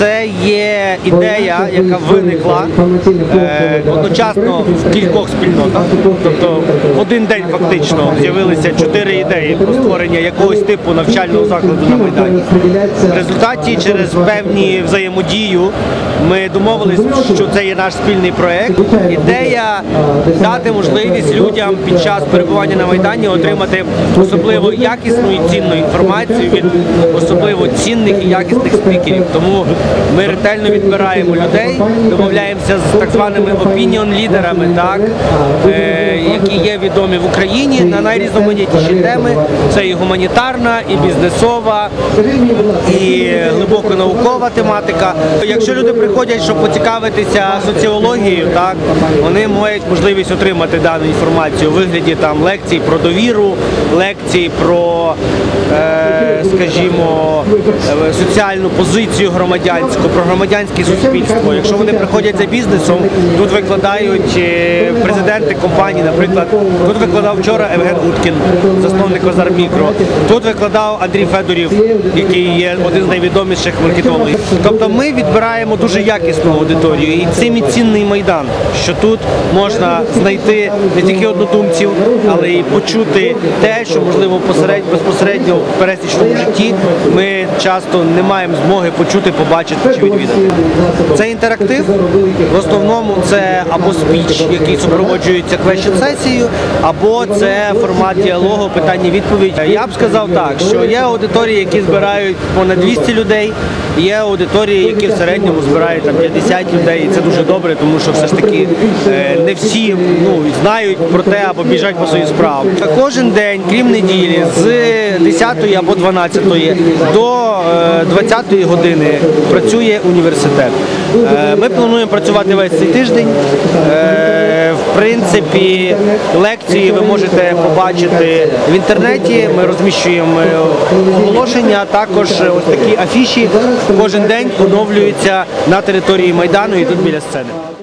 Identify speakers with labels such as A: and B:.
A: Це є ідея, яка виникла е, одночасно в кількох спільнотах. Тобто в один день фактично з'явилися чотири ідеї про створення якогось типу навчального закладу на Майдані. В результаті через певні взаємодію ми домовились, що це є наш спільний проект. Ідея дати можливість людям під час перебування на Майдані отримати особливо якісну і цінну інформацію від особливо цінних і якісних спікерів. Тому ми ретельно відбираємо людей, домовляємося з так званими опініон-лідерами, е, які є відомі в Україні на найрізноманітніші теми. Це і гуманітарна, і бізнесова, і глибоко наукова тематика. Якщо люди приходять, щоб поцікавитися соціологією, вони мають можливість отримати дану інформацію у вигляді там лекцій про довіру, лекцій про, е, скажімо, е, соціальну позицію громадянську, про громадянське суспільство. Якщо вони приходять за бізнесом, тут викладають е, президенти компаній, наприклад, тут викладав вчора Евген Уткін, засновник Озармікро. Тут викладав Андрій Федорів, який є один з найвідоміших маркетологів. Тобто ми відбираємо дуже якісну аудиторію, і цим і цінний майдан, що тут можна знайти не тільки однодумців, але й почути те, що можливо посеред- безпосередньо в пересічному житті ми часто не маємо змоги почути, побачити чи відвідати. Це інтерактив. В основному це або спіч, який супроводжується question сесією, або це формат діалогу, питання-відповідь. Я б сказав так, що є аудиторії, які збирають понад 200 людей, є аудиторії, які в середньому збирають там 50 людей, і це дуже добре, тому що все ж таки е, не всі ну, знають про те або біжать по своїм справам. Кожен день, крім неділі, з 10 або 12 до е, 20 години працює університет. Е, Ми плануємо працювати весь цей тиждень. Е, В принципі, лекції ви можете побачити в інтернеті. Ми розміщуємо е, оголошення, також ось такі афіші кожен день оновлюються на території Майдану і тут біля сцени.